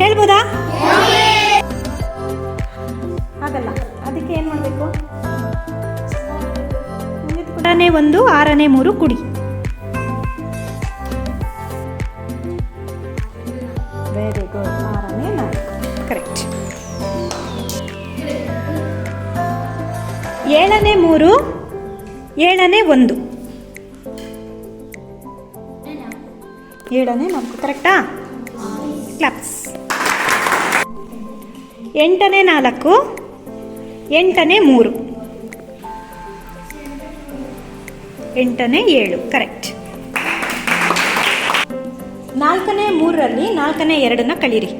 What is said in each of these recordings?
ಹೇಳ್ಬೋದಾ? ಆಗಲ್ಲ ಅದಕ್ಕೆ ಏನು ಮಾಡಬೇಕು? ಎರಡನೇ ಒಂದು ಆರನೇ ಮೂರು ಕುಡಿ. ವೆರಿ ಗುಡ್ ಆರನೇ ನಾಲ್ಕು. ಕರೆಕ್ಟ್ ಏಳನೇ ಮೂರು ಏಳನೇ ಒಂದು. ಏಳನೇ ನಾಲ್ಕು. ಕರೆಕ್ಟಾ ಕ್ಲಾಪ್ಸ್ ಎಂಟನೇ ನಾಲ್ಕು, ಎಂಟನೇ ಮೂರು. ಎಂಟನೇ ಏಳು ಕರೆಕ್ಟ್ ನಾಲ್ಕನೇ ಮೂರರಲ್ಲಿ ನಾಲ್ಕನೇ ಎರಡನ್ನ ಕಳೀರಿ.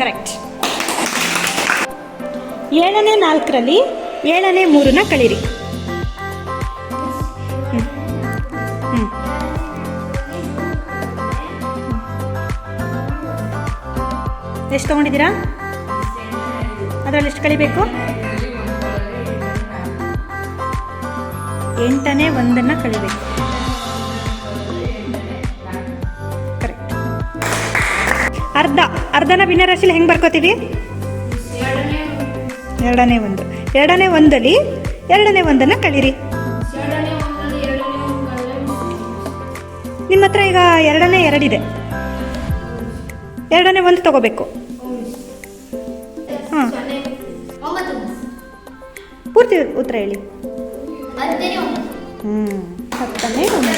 ಕರೆಕ್ಟ್ ಏಳನೇ ನಾಲ್ಕರಲ್ಲಿ ಏಳನೇ ಮೂರನ್ನ ಕಳೀರಿ. ಎಷ್ಟು ತೊಗೊಂಡಿದ್ದೀರಾ? ಅದರಲ್ಲಿ ಎಷ್ಟು ಕಳಿಬೇಕು ಎಂಟನೇ ಒಂದನ್ನು ಕಳಿಬೇಕು ಕರೆಕ್ಟ್ ಅರ್ಧ, ಅರ್ಧನ ಭಿನ್ನರಾಶಿಲಿ ಹೆಂಗೆ ಬರ್ಕೋತೀವಿ? ಎರಡನೇ ಒಂದು. ಎರಡನೇ ಒಂದಲ್ಲಿ, ಎರಡನೇ ಒಂದನ್ನು ಕಳೀರಿ ನಿಮ್ಮ ಹತ್ರ ಈಗ ಎರಡನೇ ಎರಡಿದೆ. ಎರಡನೇ ಒಂದು ತಗೋಬೇಕು. ಪೂರ್ತಿ ಉತ್ತರ ಹೇಳಿ. ಹ್ಞೂ ಒಂದು